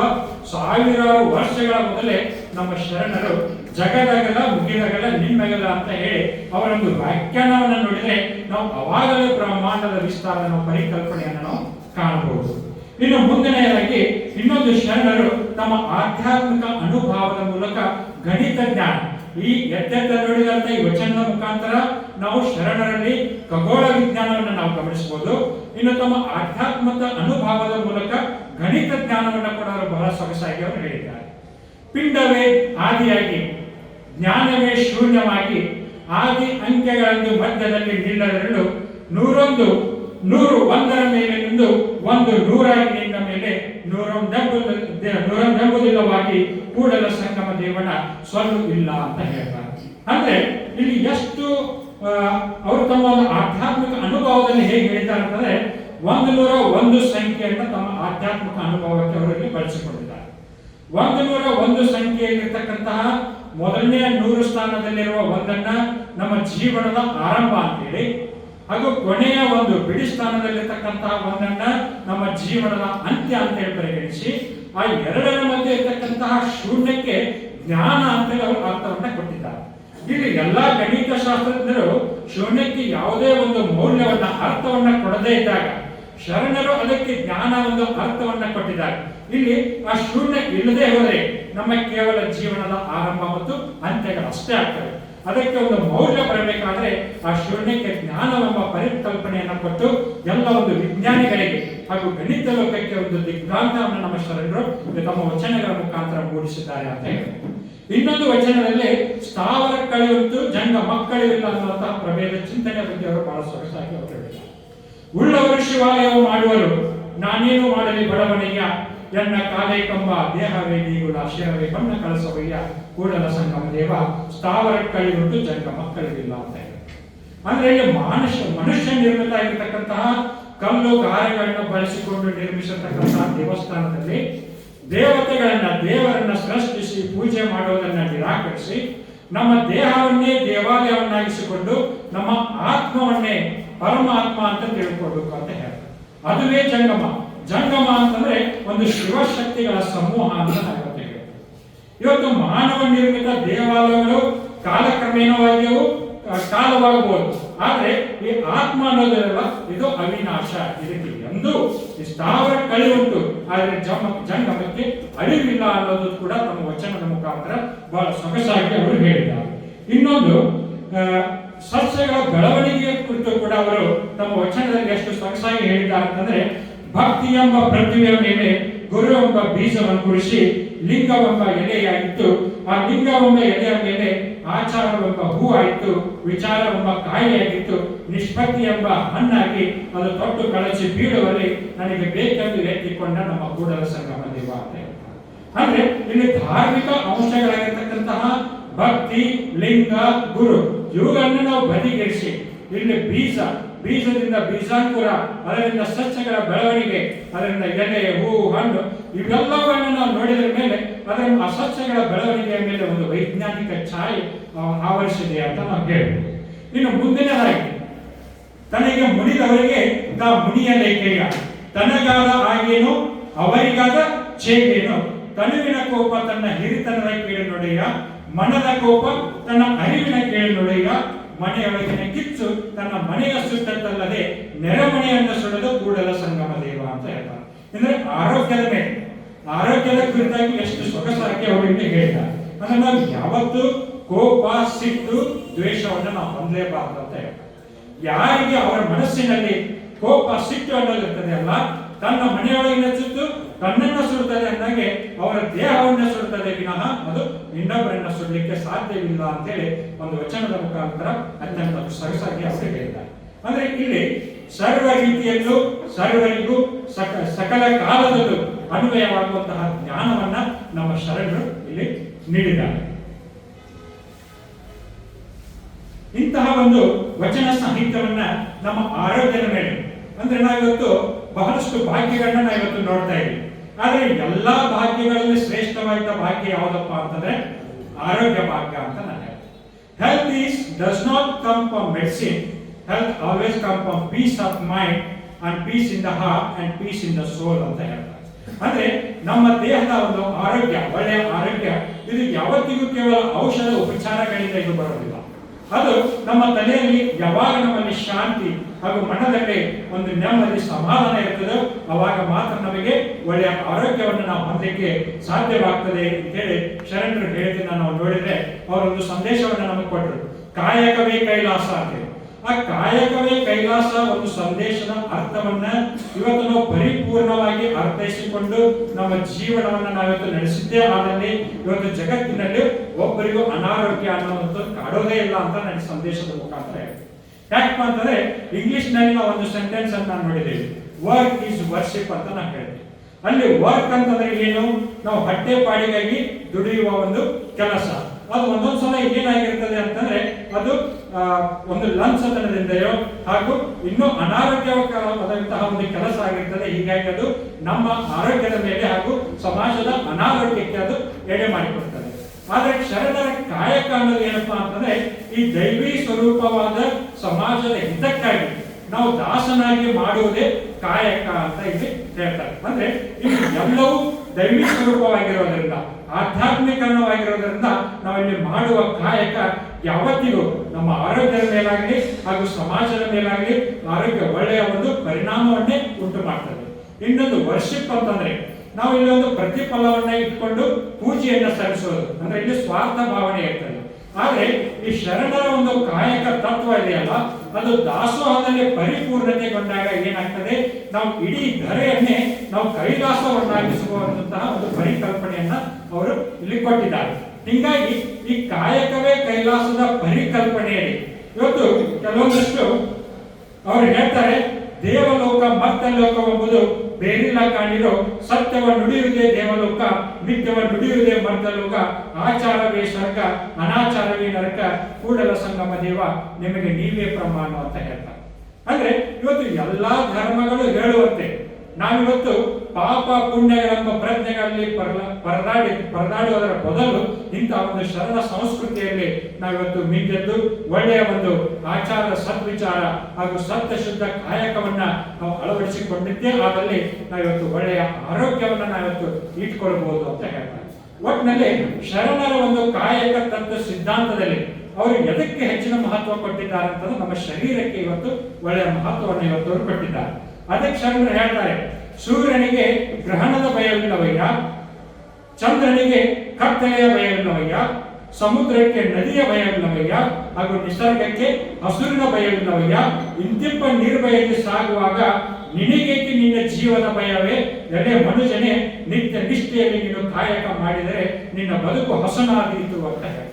ಸಾವಿರಾರು ವರ್ಷಗಳ ಮೊದಲೇ ನಮ್ಮ ಶರಣರು ಜಗದಗಲ ಮುಗಿದಗಲ ನಿಮ್ಮೆಗಲ ಅಂತ ಹೇಳಿ ಅವರೊಂದು ವ್ಯಾಖ್ಯಾನವನ್ನು ನೋಡಿದರೆ ನಾವು ಅವಾಗಲೇ ಬ್ರಹ್ಮಾಂಡದ ವಿಸ್ತಾರದ ನಾವು ಪರಿಕಲ್ಪನೆಯನ್ನು ನಾವು ಕಾಣಬಹುದು. ಇನ್ನು ಮುಂದನೆಯದಾಗಿ ಇನ್ನೊಂದು ಶರಣರು ತಮ್ಮ ಆಧ್ಯಾತ್ಮಿಕ ಅನುಭವದ ಮೂಲಕ ಗಣಿತ ಜ್ಞಾನ. ಈ ಎತ್ತೆತ್ತ ನೋಡಿದಂತ ಈ ವಚನದ ಮುಖಾಂತರ ನಾವು ಶರಣರಲ್ಲಿ ಖಗೋಳ ವಿಜ್ಞಾನವನ್ನು ನಾವು ಗಮನಿಸಬಹುದು. ಇನ್ನು ತಮ್ಮ ಆಧ್ಯಾತ್ಮಿಕ ಅನುಭವದ ಮೂಲಕ ಗಣಿತ ಜ್ಞಾನವನ್ನು ಕೂಡ ಅವರು ಬಹಳ ಸೊಗಸಾಗಿ ಅವರು ಹೇಳಿದ್ದಾರೆ. ಪಿಂಡವೇ ಆದಿಯಾಗಿ, ಜ್ಞಾನವೇ ಶೂನ್ಯವಾಗಿ, ಆದಿ ಅಂಕೆಗಳಲ್ಲಿ ಮಧ್ಯದಲ್ಲಿ ನಿಲ್ಲದಿರಲು ನೂರೊಂದು ನೂರು ಒಂದರ ಮೇಲೆ ನಿಂದು ಒಂದು ನೂರ ನಿಂತ ಮೇಲೆ ನೂರೊಂದೆಂಬುದು ನೂರೊಂದೆಂಬುದಿಲ್ಲವಾಗಿ ಕೂಡಲ ಸಂಗಮ ದೇವನ ಸೊಲ್ಲು ಇಲ್ಲ ಅಂತ ಹೇಳ್ತಾರೆ. ಅಂದ್ರೆ ಇಲ್ಲಿ ಎಷ್ಟು ಅವರು ತಮ್ಮ ಒಂದು ಆಧ್ಯಾತ್ಮಿಕ ಅನುಭವದಲ್ಲಿ ಹೇಗೆ ಹೇಳ್ತಾರೆ ಅಂತಂದ್ರೆ ಒಂದು ನೂರ ಒಂದು ಸಂಖ್ಯೆಯನ್ನು ತಮ್ಮ ಆಧ್ಯಾತ್ಮಿಕ ಅನುಭವಕ್ಕೆ ಅವರಲ್ಲಿ ಬಳಸಿಕೊಂಡಿದ್ದಾರೆ. ಒಂದು ನೂರ ಒಂದು ಸಂಖ್ಯೆಯಲ್ಲಿರ್ತಕ್ಕಂತಹ ಮೊದಲನೇ ನೂರು ಸ್ಥಾನದಲ್ಲಿರುವ ಒಂದನ್ನ ನಮ್ಮ ಜೀವನದ ಆರಂಭ ಅಂತೇಳಿ ಹಾಗೂ ಕೊನೆಯ ಒಂದು ಬಿಡಿ ಸ್ಥಾನದಲ್ಲಿರ್ತಕ್ಕಂತಹ ಒಂದನ್ನ ನಮ್ಮ ಜೀವನದ ಅಂತ್ಯ ಅಂತ ಹೇಳಿ ಪರಿಗಣಿಸಿ, ಆ ಎರಡರ ಮಧ್ಯೆ ಇರ್ತಕ್ಕಂತಹ ಶೂನ್ಯಕ್ಕೆ ಜ್ಞಾನ ಅಂತೇಳಿ ಅವರು ಅರ್ಥವನ್ನ ಕೊಟ್ಟಿದ್ದಾರೆ. ಇಲ್ಲಿ ಎಲ್ಲಾ ಗಣಿತ ಶಾಸ್ತ್ರಜ್ಞರು ಶೂನ್ಯಕ್ಕೆ ಯಾವುದೇ ಒಂದು ಮೌಲ್ಯವನ್ನ, ಅರ್ಥವನ್ನ ಕೊಡದೇ ಇದ್ದಾಗ ಶರಣರು ಅದಕ್ಕೆ ಜ್ಞಾನ ಒಂದು ಅರ್ಥವನ್ನ ಕೊಟ್ಟಿದ್ದಾರೆ. ಇಲ್ಲಿ ಆ ಶೂನ್ಯ ಇಲ್ಲದೆ ಹೋದರೆ ನಮ್ಮ ಕೇವಲ ಜೀವನದ ಆರಂಭ ಮತ್ತು ಅಂತ್ಯಗಳು ಅಷ್ಟೇ ಆಗ್ತವೆ. ಅದಕ್ಕೆ ಒಂದು ಮೌಲ್ಯ ಬರಬೇಕಾದ್ರೆ ಆ ಶೂನ್ಯಕ್ಕೆ ಜ್ಞಾನವೆಂಬ ಪರಿಕಲ್ಪನೆಯನ್ನು ಕೊಟ್ಟು ಎಲ್ಲ ಒಂದು ವಿಜ್ಞಾನಿಗಳಿಗೆ ಹಾಗೂ ಗಣಿತ ಲೋಕಕ್ಕೆ ಒಂದು ದಿಗ್ಭ್ರಾಂತವನ್ನು ನಮ್ಮ ಶರಣರು ತಮ್ಮ ವಚನಗಳ ಮುಖಾಂತರ ಮೂಡಿಸಿದ್ದಾರೆ ಅಂತ ಇನ್ನೊಂದು ವಚನದಲ್ಲಿ ಸ್ಥಾವರ ಕಳೆಯುವುದು, ಜಂಗ ಮಕ್ಕಳಿಲ್ಲ ಅನ್ನುವಂತಹ ಪ್ರಭೇದ ಚಿಂತನೆ ಬಗ್ಗೆ ಅವರು ಬಹಳ ಸೊಗಸಾಗಿ ಅವರು ಹೇಳಿದ್ದಾರೆ. ಉಳ್ಳವರು ಶಿವಾಲಯವು ಮಾಡುವರು, ನಾನೇನು ಮಾಡಲಿ ಬಡವನಯ್ಯ ಎನ್ನ ಕಾಲೇ ಕಂಬ, ದೇಹವೇ ನೀಗುಲ ಶಿರವೇ ಬಣ್ಣ ಕಳಸವಯ್ಯ ಕೂಡಲ ಸಂಗಮ ದೇವ ಸ್ಥಾವರ ಕೈಗೊಂಡು ಜಂಗ ಮಕ್ಕಳಿಗಿಲ್ಲ ಅಂತ ಹೇಳಿ. ಅಂದ್ರೆ ಈ ಮನುಷ್ಯ ಮನುಷ್ಯ ನಿರ್ಮಿತ ಆಗಿರ್ತಕ್ಕಂತಹ ಕಲ್ಲು ಗಾಯಗಳನ್ನು ಬಳಸಿಕೊಂಡು ನಿರ್ಮಿಸತಕ್ಕಂತಹ ದೇವಸ್ಥಾನದಲ್ಲಿ ದೇವತೆಗಳನ್ನ, ದೇವರನ್ನ ಸೃಷ್ಟಿಸಿ, ಪೂಜೆ ಮಾಡುವುದನ್ನ ನಿರಾಕರಿಸಿ, ನಮ್ಮ ದೇಹವನ್ನೇ ದೇವಾಲಯವನ್ನಾಗಿಸಿಕೊಂಡು ನಮ್ಮ ಆತ್ಮವನ್ನೇ ಪರಮಾತ್ಮ ಅಂತ ತಿಳ್ಕೊಳ್ಬೇಕು ಅಂತ ಹೇಳ್ತಾರೆ. ಅದುವೇ ಜಂಗಮ. ಜಂಗಮ ಅಂತಂದ್ರೆ ಒಂದು ಶಿವಶಕ್ತಿಗಳ ಸಮೂಹ ಅಂತ ನಾವು ಇವತ್ತು ಮಾನವ ನಿರ್ಮಿತ ದೇವಾಲಯಗಳು ಕಾಲಕ್ರಮೇಣವಾಗಿಯೂ ಕಾಲವಾಗಬಹುದು. ಆದ್ರೆ ಈ ಆತ್ಮ ಅನ್ನೋದಿರಲ್ಲ ಇದು ಅವಿನಾಶ. ಇದಕ್ಕೆ ಎಂದು ಸ್ಥಾವರ ಉಂಟು. ಆದ್ರೆ ಜಂಗಮಕ್ಕೆ ಅರಿವಿಲ್ಲ ಅನ್ನೋದು ಕೂಡ ತಮ್ಮ ವಚನದ ಮುಖಾಂತರ ಬಹಳ ಸೊಗಸಾಗಿ ಅವರು ಹೇಳಿದ್ದಾರೆ. ಇನ್ನೊಂದು ಸಸ್ಯಗಳ ಬೆಳವಣಿಗೆಯ ಕುರಿತು ಕೂಡ ಅವರು ತಮ್ಮ ವಚನದಲ್ಲಿ ಎಷ್ಟು ಸೊಗಸಾಗಿ ಹೇಳಿದ್ದಾರೆ ಅಂತಂದ್ರೆ ಭಕ್ತಿ ಎಂಬ ಪ್ರತಿಮೆಯ ಮೇಲೆ ಗುರು ಎಂಬ ಬೀಜವನ್ನು ಕುರಿಸಿ ಲಿಂಗವೆಂಬ ಎಲೆಯಾಗಿತ್ತು. ಆ ಲಿಂಗವೆಂಬ ಎಲೆಯ ಮೇಲೆ ಆಚಾರವೆಂಬ ಹೂ ಆಯಿತು ವಿಚಾರವೆಂಬ ಕಾಯಿಯಾಗಿತ್ತು ನಿಷ್ಪತ್ತಿ ಎಂಬ ಹಣ್ಣಾಗಿ ಅದು ತೊಟ್ಟು ಕಳಚಿ ಬೀಳುವಲ್ಲಿ ನನಗೆ ಬೇಕೆಂದು ಎತ್ತಿಕೊಂಡ ನಮ್ಮ ಕೂಡಲ ಸಂಗಮ ದೇವ ಅಂದ್ರೆ ಇಲ್ಲಿ ಧಾರ್ಮಿಕ ಅಂಶಗಳಾಗಿರ್ತಕ್ಕಂತಹ ಭಕ್ತಿ, ಲಿಂಗ, ಗುರು, ಇವುಗಳನ್ನು ನಾವು ಬದಿಗಿರಿಸಿ ಇಲ್ಲಿ ಬೀಜ ಬೀಜದಿಂದ ಬೀಜಾಂಕುರ ಅದರಿಂದ ಸಸ್ಯಗಳ ಬೆಳವಣಿಗೆ, ಅದರಿಂದ ಎಲೆ, ಹೂ, ಹಣ್ಣು, ಇವೆಲ್ಲವನ್ನು ನಾವು ನೋಡಿದ ಮೇಲೆ ಅದರ ಆ ಸಸ್ಯಗಳ ಬೆಳವಣಿಗೆಯ ಮೇಲೆ ಒಂದು ವೈಜ್ಞಾನಿಕ ಛಾಯೆ ಆವರಿಸಿದೆ ಅಂತ ನಾವು ಹೇಳ್ಬೋದು. ಇನ್ನು ಮುಂದಿನದಾಗಿ ತನಗೆ ಮುನಿದವರಿಗೆ ತಾ ಮುನಿಯಲೇಕೆಯ ತನಗಾದ ಆಗೇನು ಅವರಿಗಾದ ಚೇಗೇನು ತನುವಿನ ಕೋಪ ತನ್ನ ಹಿರಿತನದ ಕೇಳಿ ನೊಡೆಯ ಮನದ ಕೋಪ ತನ್ನ ಅರಿವಿನ ಕೇಳಿ ನೊಡೆಯ ಮನೆಯೊಳಗಿನ ಕಿಚ್ಚು ತನ್ನ ಮನೆಯ ಸುತ್ತಲ್ಲದೆ ನೆರೆಮನೆಯನ್ನು ಸುಡಲು ಕೂಡಲ ಸಂಗಮ ದೇವ ಅಂತ ಹೇಳ್ತಾರೆ ಅಂದ್ರೆ ಆರೋಗ್ಯದ ಮೇಲೆ, ಆರೋಗ್ಯದ ಕುರಿತಾಗಿ ಎಷ್ಟು ಸೊಗಸಾಗಿ ಅವರಿಗೆ ಹೇಳ್ತಾರೆ ಅಂದ್ರೆ ನಾವು ಯಾವತ್ತು ಕೋಪ, ಸಿಟ್ಟು, ದ್ವೇಷವನ್ನು ನಾವು ಹೊಂದಲೇಬಾರದು ಅಂತ ಹೇಳ್ತಾರೆ ಯಾರಿಗೆ ಅವರ ಮನಸ್ಸಿನಲ್ಲಿ ಕೋಪ, ಸಿಟ್ಟು ಅನ್ನೋದಿರ್ತದೆ ಅಲ್ಲ, ತನ್ನ ಮನೆಯೊಳಗಿನ ಸುತ್ತು ತನ್ನನ್ನ ಸುಡುತ್ತದೆ ಅಂದಾಗೆ ಅವರ ದೇಹವನ್ನು ಸುಡುತ್ತದೆ ವಿನಃ ಅದು ಇನ್ನೊಬ್ಬರನ್ನ ಸುಡಲಿಕ್ಕೆ ಸಾಧ್ಯವಿಲ್ಲ ಅಂತೇಳಿ ಒಂದು ವಚನದ ಮುಖಾಂತರ ಅತ್ಯಂತ ಸೊಗಸಾಗಿ ಅವರು ಹೇಳಿದ್ದಾರೆ ಅಂದ್ರೆ ಇಲ್ಲಿ ಸರ್ವ ರೀತಿಯಲ್ಲೂ, ಸರ್ವರಿಗೂ ಸಕ, ಸಕಲ ಕಾಲದಲ್ಲೂ ಅನ್ವಯವಾಗುವಂತಹ ಜ್ಞಾನವನ್ನ ನಮ್ಮ ಶರಣರು ಇಲ್ಲಿ ನೀಡಿದ್ದಾರೆ. ಇಂತಹ ಒಂದು ವಚನ ಸಾಹಿತ್ಯವನ್ನ ನಮ್ಮ ಆರೋಗ್ಯದ ಮೇಲೆ, ಅಂದ್ರೆ ನಾವಿವತ್ತು ಬಹಳಷ್ಟು ಭಾಗ್ಯಗಳನ್ನ ನಾವಿವತ್ತು ನೋಡ್ತಾ ಇದ್ದೀವಿ. ಆದ್ರೆ ಎಲ್ಲಾ ಭಾಗ್ಯಗಳಲ್ಲಿ ಶ್ರೇಷ್ಠವಾದ ಭಾಗ್ಯ ಯಾವುದಪ್ಪ ಅಂತಂದ್ರೆ ಆರೋಗ್ಯ ಭಾಗ್ಯ ಅಂತ ನಾನು health is does not come from medicine health always come from peace of mind and peace in the heart and peace in the soul ಅಂತ ಹೇಳ್ತಾರೆ. ಅಂದ್ರೆ ನಮ್ಮ ದೇಹದ ಒಂದು ಆರೋಗ್ಯ, ಒಳ್ಳೆಯ ಆರೋಗ್ಯ, ಇದು ಯಾವತ್ತಿಗೂ ಕೇವಲ ಔಷಧ ಉಪಚಾರಗಳಿಂದ ಇದು ಬರೋದಿಲ್ಲ ಅದು ನಮ್ಮ ತಲೆಯಲ್ಲಿ ಯಾವಾಗ ನಮ್ಮಲ್ಲಿ ಶಾಂತಿ ಹಾಗೂ ಮನದಲ್ಲಿ ಒಂದು ನೆಮ್ಮದಿ ಸಮಾಧಾನ ಇರ್ತದೆ. ಅವಾಗ ಮಾತ್ರ ನಮಗೆ ಒಳ್ಳೆಯ ಆರೋಗ್ಯವನ್ನು ನಾವು ಹೊಂದಲಿಕ್ಕೆ ಸಾಧ್ಯವಾಗ್ತದೆ ಅಂತೇಳಿ ಶರಣರು ಹೇಳ್ತೀನಿ ನಾವು ನೋಡಿದ್ರೆ ಅವರೊಂದು ಸಂದೇಶವನ್ನು ನಮಗೆ ಕೊಟ್ಟರು. ಕಾಯಕವೇ ಕೈಲಾಸ ಅಂತ ಆ ಕಾಯಕವೇ ಕೈಲಾಸ ಒಂದು ಸಂದೇಶದ ಅರ್ಥವನ್ನ ಇವತ್ತು ನಾವು ಪರಿಪೂರ್ಣವಾಗಿ ಅರ್ಥೈಸಿಕೊಂಡು ನಮ್ಮ ಜೀವನವನ್ನು ನಾವಿವತ್ತು ನಡೆಸಿದ್ದೇ ಆದಲ್ಲಿ ಇವತ್ತು ಜಗತ್ತಿನಲ್ಲಿ ಒಬ್ಬರಿಗೂ ಅನಾರೋಗ್ಯ ಅನ್ನೋದು ಕಾಡೋದೇ ಇಲ್ಲ ಅಂತ ನನ್ನ ಸಂದೇಶದ ಮುಖಾಂತರ ಹೇಳ್ತೀನಿ ಯಾಕಪ್ಪ ಅಂತಂದ್ರೆ ಇಂಗ್ಲಿಷ್ನಲ್ಲಿ ನಾವು ಒಂದು ಸೆಂಟೆನ್ಸ್ ಅಂತ ನೋಡಿದ್ದೇವೆ ವರ್ಕ್ ಈಸ್ ವರ್ಷಿಪ್ ಅಂತ ನಾನು ಹೇಳ್ತೀನಿ ಅಲ್ಲಿ ವರ್ಕ್ ಅಂತಂದ್ರೆ ಏನು? ನಾವು ಹೊಟ್ಟೆ ಪಾಡಿಗಾಗಿ ದುಡಿಯುವ ಒಂದು ಕೆಲಸ. ಅದು ಒಂದೊಂದು ಸಲ ಏನಾಗಿರ್ತದೆ ಅಂತಂದ್ರೆ ಅದು ಒಂದು ಲಂಚತನದಿಂದಲೋ ಹಾಗೂ ಇನ್ನೂ ಅನಾರೋಗ್ಯಕರವಾದಂತಹ ಒಂದು ಕೆಲಸ ಆಗಿರ್ತದೆ. ಹೀಗಾಗಿ ಅದು ನಮ್ಮ ಆರೋಗ್ಯದ ಮೇಲೆ ಹಾಗೂ ಸಮಾಜದ ಅನಾರೋಗ್ಯಕ್ಕೆ ಅದು ಎಡೆ ಮಾಡಿಕೊಡ್ತದೆ ಆದ್ರೆ ಶರಣರ ಕಾಯಕ ಅನ್ನೋದು ಏನಪ್ಪಾ ಅಂತಂದ್ರೆ ಈ ದೈವಿ ಸ್ವರೂಪವಾದ ಸಮಾಜದ ಹಿತಕ್ಕಾಗಿ ನಾವು ದಾಸನಾಗಿ ಮಾಡುವುದೇ ಕಾಯಕ ಅಂತ ಇಲ್ಲಿ ಹೇಳ್ತಾರೆ. ಅಂದ್ರೆ ಇದು ಎಲ್ಲವೂ ದೈವಿ ಸ್ವರೂಪವಾಗಿರೋದ್ರಿಂದ, ಆಧ್ಯಾತ್ಮಿಕರಣವಾಗಿರೋದ್ರಿಂದ ನಾವಿಲ್ಲಿ ಮಾಡುವ ಕಾಯಕ ಯಾವತ್ತಿಗೂ ನಮ್ಮ ಆರೋಗ್ಯದ ಮೇಲಾಗಲಿ ಹಾಗೂ ಸಮಾಜದ ಮೇಲಾಗಲಿ ಆರೋಗ್ಯ ಒಳ್ಳೆಯ ಒಂದು ಪರಿಣಾಮವನ್ನೇ ಉಂಟು ಮಾಡ್ತದೆ ಇನ್ನೊಂದು ವರ್ಷಿಪ್ ಅಂತಂದ್ರೆ ನಾವು ಇಲ್ಲಿ ಒಂದು ಪ್ರತಿಫಲವನ್ನ ಇಟ್ಕೊಂಡು ಪೂಜೆಯನ್ನ ಸಲ್ಲಿಸೋದು. ಅಂದ್ರೆ ಇಲ್ಲಿ ಸ್ವಾರ್ಥ ಭಾವನೆ ಇರ್ತದೆ. ಆದ್ರೆ ಈ ಶರಣರ ಒಂದು ಕಾಯಕ ತತ್ವ ಇದೆಯಲ್ಲ, ಅದು ದಾಸೋಹದಲ್ಲಿ ಪರಿಪೂರ್ಣತೆಗೊಂಡಾಗ ಏನಾಗ್ತದೆ? ನಾವು ಇಡೀ ಧರೆಯನ್ನೇ ನಾವು ಕೈಲಾಸವನ್ನಾಗಿಸುವಂತಹ ಒಂದು ಪರಿಕಲ್ಪನೆಯನ್ನ ಅವರು ಇಲ್ಲಿ ಕೊಟ್ಟಿದ್ದಾರೆ. ಹೀಗಾಗಿ ಈ ಕಾಯಕವೇ ಕೈಲಾಸದ ಪರಿಕಲ್ಪನೆಯಲ್ಲಿ. ಇವತ್ತು ಕೆಲವೊಂದಷ್ಟು ಅವರು ಹೇಳ್ತಾರೆ ದೇವಲೋಕ ಮರ್ತಲೋಕ ಎಂಬುದು ಬೇರಿಲ್ಲ ಕಾಣಿರೋ ಸತ್ಯವ ನುಡಿಯುವುದೇ ದೇವಲೋಕ, ನಿತ್ಯವ ನುಡಿಯುವುದೇ ಮರ್ತಲೋಕ ಆಚಾರವೇ ಸ್ವರ್ಗ ಅನಾಚಾರವೇ ನರಕ, ಕೂಡಲ ಸಂಗಮ ದೇವ, ನಿಮಗೆ ನೀವೇ ಪ್ರಮಾಣ ಅಂತ ಹೇಳ್ತಾರೆ. ಅಂದ್ರೆ ಇವತ್ತು ಎಲ್ಲಾ ಧರ್ಮಗಳು ಹೇಳುವಂತೆ ನಾವಿವತ್ತು ಪಾಪ ಪುಣ್ಯಗಳೆಂಬ ಪ್ರಜ್ಞೆಗಳಲ್ಲಿ ಪರದಾಡಿ, ಪರದಾಡುವುದರ ಬದಲು ಇಂತಹ ಒಂದು ಶರಣ ಸಂಸ್ಕೃತಿಯಲ್ಲಿ ನಾವಿವತ್ತು ಮಿಂದೆದ್ದು ಒಳ್ಳೆಯ ಒಂದು ಆಚಾರ, ಸದ್ವಿಚಾರ ಹಾಗೂ ಸತ್ಯ ಶುದ್ಧ ಕಾಯಕವನ್ನ ನಾವು ಅಳವಡಿಸಿಕೊಂಡಿದ್ದೇ ಆದಲ್ಲಿ ನಾವಿವತ್ತು ಒಳ್ಳೆಯ ಆರೋಗ್ಯವನ್ನ ನಾವಿವತ್ತು ಇಟ್ಕೊಳ್ಬಹುದು ಅಂತ ಹೇಳ್ತಾರೆ. ಒಟ್ಟಿನಲ್ಲಿ ಶರಣರ ಒಂದು ಕಾಯಕ ತತ್ವ ಸಿದ್ಧಾಂತದಲ್ಲಿ ಅವರು ಎದಕ್ಕೆ ಹೆಚ್ಚಿನ ಮಹತ್ವ ಕೊಟ್ಟಿದ್ದಾರೆ ಅಂತಂದ್ರೆ ನಮ್ಮ ಶರೀರಕ್ಕೆ ಇವತ್ತು ಒಳ್ಳೆಯ ಮಹತ್ವವನ್ನು ಇವತ್ತು ಅವರು ಕೊಟ್ಟಿದ್ದಾರೆ. ಅದಕ್ಕೆ ಚಂದ್ರ ಹೇಳ್ತಾರೆ, ಸೂರ್ಯನಿಗೆ ಗ್ರಹಣದ ಭಯವಿಲ್ಲವಯ್ಯ ಚಂದ್ರನಿಗೆ ಕತ್ತಲೆಯ ಭಯವಿಲ್ಲವಯ್ಯ ಸಮುದ್ರಕ್ಕೆ ನದಿಯ ಭಯವಿಲ್ಲವಯ್ಯ ಹಾಗೂ ನಿಸರ್ಗಕ್ಕೆ ಹಸುರಿನ ಭಯವಿಲ್ಲವಯ್ಯ ಇಂತಿಪ್ಪ ನಿರ್ಭಯಕ್ಕೆ ಸಾಗುವಾಗ ನಿನಗೇಕೆ ನಿನ್ನ ಜೀವನ ಭಯವೇ? ಎಡೆ ಮನುಜನೇ ನಿತ್ಯ ನಿಷ್ಠೆಯಲ್ಲಿ ನೀನು ಕಾಯಕ ಮಾಡಿದರೆ ನಿನ್ನ ಬದುಕು ಹಸನಾದೀತು ಅಂತ ಹೇಳ್ತಾರೆ.